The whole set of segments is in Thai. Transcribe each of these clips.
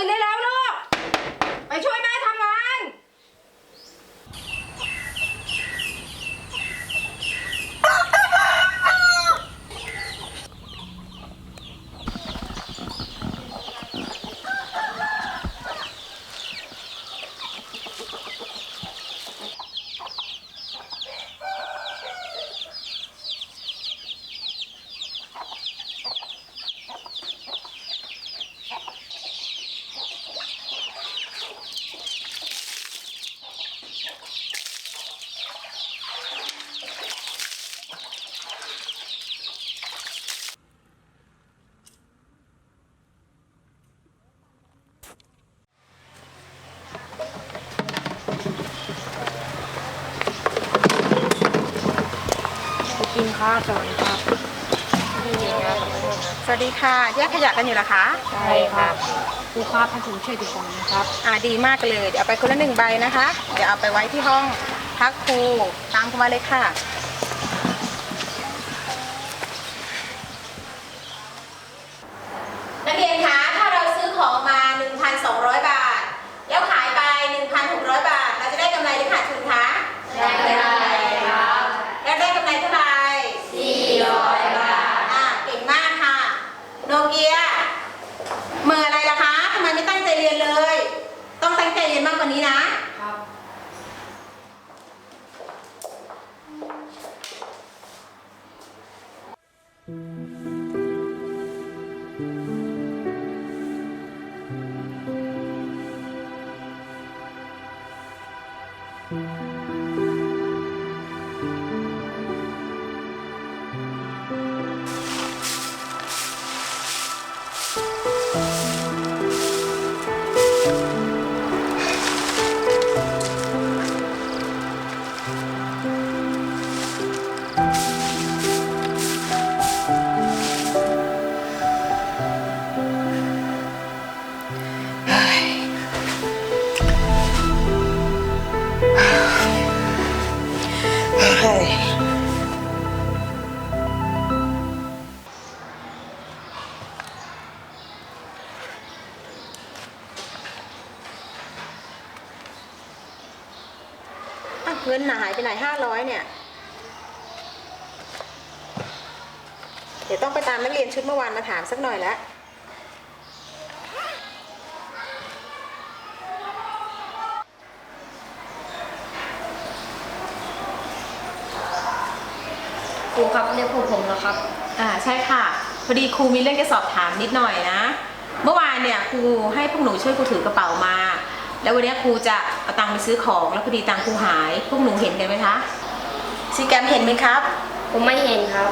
ตื่นได้แล้วลูก ไปช่วยแม่ทำงาน กินข้าวก่อนครับสวัสดีค่ะ แยกขยะกันอยู่เหรอคะใช่ครับครูครับให้ผมช่วยดูก่อนนะครับ อ่าดีมากเลย เดี๋ยวเอาไปคนละหนึ่งใบนะคะ เดี๋ยวเอาไปไว้ที่ห้องพักครูตามเข้ามาเลยค่ะ นักเรียนคะ ถ้าเราซื้อของมา 1,200 บาท แล้วขายไป 1,600 บาท เราจะได้กำไรหรือขาดทุนคะ ได้กำไรครับ แล้วได้กำไรเท่าไหร่400 บาท อ่า เก่งมากค่ะ โน เกียเมื่ออะไรล่ะคะทำไมไม่ตั้งใจเรียนเลย ต้องตั้งใจเรียนมากกว่านี้นะครับอะ เงินน่ะหายไปไหนห้าร้อยเนี่ย เดี๋ยวต้องไปตามนักเรียนชุดเมื่อวานมาถามสักหน่อยแล้วครูครับเรียกพวกผมแล้วครับ อ่าใช่ค่ะ พอดีครูมีเรื่องจะสอบถามนิดหน่อยนะ เมื่อวานเนี่ยครูให้พวกหนูช่วยครูถือกระเป๋ามา แล้ววันนี้ครูจะเอาตังค์ไปซื้อของแล้วพอดีตังค์ครูหาย พวกหนูเห็นกันไหมคะซีแกรมเห็นไหมครับ ผมไม่เห็นครับ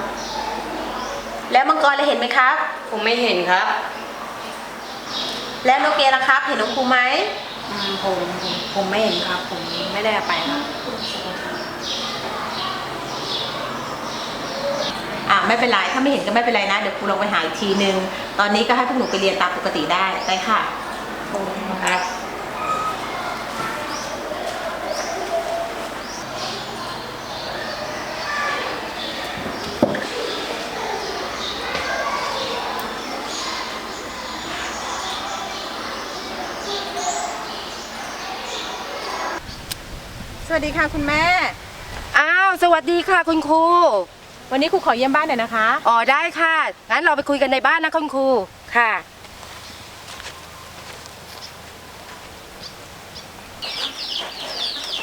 แล้วมังกรเลยเห็นไหมครับ ผมไม่เห็นครับ แล้วโนเกียล่ะครับ เห็นของครูไหมอืมผมผมผมไม่เห็นครับ ผมไม่ได้เอาไปครับอ่าไม่เป็นไรถ้าไม่เห็นก็ไม่เป็นไรนะเดี๋ยวครูลองไปหาอีกทีนึง ตอนนี้ก็ให้พวกหนูไปเรียนตามปกติได้ได้ค่ะครับ สวัสดีค่ะคุณแม่ อ้าวสวัสดีค่ะคุณครู วันนี้ครูขอเยี่ยมบ้านหน่อยนะคะ อ๋อได้ค่ะ งั้นเราไปคุยกันในบ้านนะคุณครู ค่ะ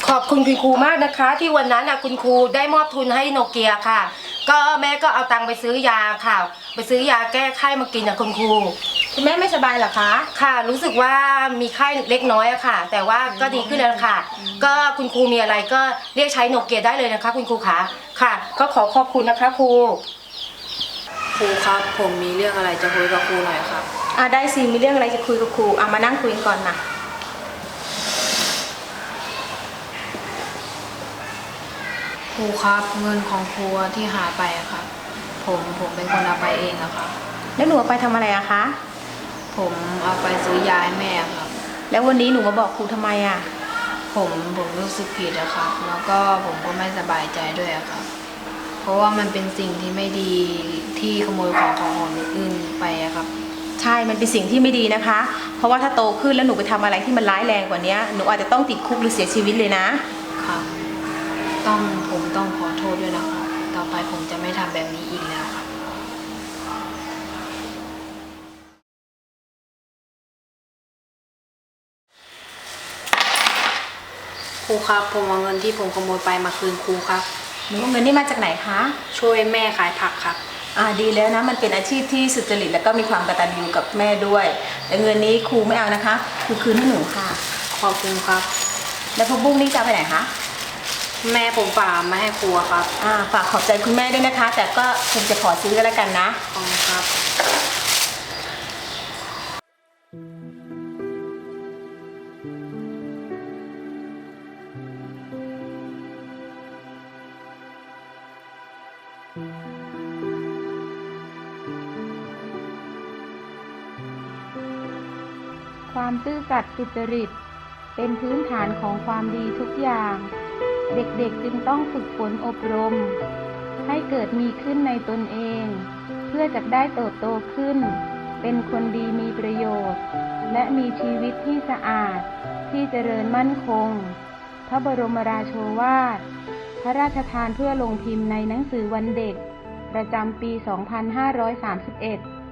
ขอบคุณคุณครูมากนะคะ ที่วันนั้นน่ะคุณครูได้มอบทุนให้โนเกียค่ะ ก็แม่ก็เอาตังค์ไปซื้อยาค่ะ ไปซื้อยาแก้ไข้มากินนะคุณครู คุณแม่ไม่สบายเหรอคะ ค่ะ รู้สึกว่ามีไข้เล็กน้อยอะค่ะ แต่ว่าก็ดีขึ้นแล้วค่ะ ก็คุณครูมีอะไรก็เรียกใช้โนเกียได้เลยนะคะ คุณครูคะ ค่ะ ก็ขอขอบคุณนะคะครู ครูครับ ผมมีเรื่องอะไรจะคุยกับครูหน่อยครับ อ่าได้สิ มีเรื่องอะไรจะคุยกับครูอะมานั่งคุยกันก่อนนะครูครับ เงินของครูที่หายไปอะครับ ผมผมเป็นคนเอาไปเองอะครับ แล้วหนูเอาไปทำอะไรอะคะ ผมเอาไปซื้อยาให้แม่ครับ แล้ววันนี้หนูมาบอกครูทำไมอะผมผมรู้สึกผิดอะครับ แล้วก็ผมก็ไม่สบายใจด้วยอะครับ เพราะว่ามันเป็นสิ่งที่ไม่ดีที่ขโมยของของคนอื่นไปอะครับ ใช่ มันเป็นสิ่งที่ไม่ดีนะคะ เพราะว่าถ้าโตขึ้นแล้วหนูไปทำอะไรที่มันร้ายแรงกว่านี้หนูอาจจะต้องติดคุกหรือเสียชีวิตเลยนะ ครับ ต้องผมต้องขอโทษด้วยนะครับ ต่อไปผมจะไม่ทำแบบนี้อีกแล้วครับ ครูครับผมเอาเงินที่ผมขโมยไปมาคืนครูครับ หนูเอาเงินนี่มาจากไหนคะ ช่วยแม่ขายผักครับ อ่าดีแล้วนะมันเป็นอาชีพที่สุจริตแล้วก็มีความกตัญญูกับแม่ด้วยแต่เงินนี้ครูไม่เอานะคะครูคืนให้หนูค่ะ ขอบคุณครับ แล้วพวกบุ้งนี่จะเอาไปไหนคะแม่ผมฝากมาให้ครูครับอ่าฝากขอบใจคุณแม่ด้วยนะคะ แต่ก็คงจะขอซื้อกันแล้วกันนะขอบคุณครับ ความซื่อสัตย์สุจริต เป็นพื้นฐานของความดีทุกอย่าง เด็กๆจึงต้องฝึกฝนอบรม ให้เกิดมีขึ้นในตนเอง เพื่อจะได้เติบโตขึ้น เป็นคนดีมีประโยชน์ และมีชีวิตที่สะอาด ที่เจริญมั่นคง พระบรมราโชวาท พระราชทานเพื่อลงพิมพ์ในหนังสือวันเด็ก ประจำปี 2531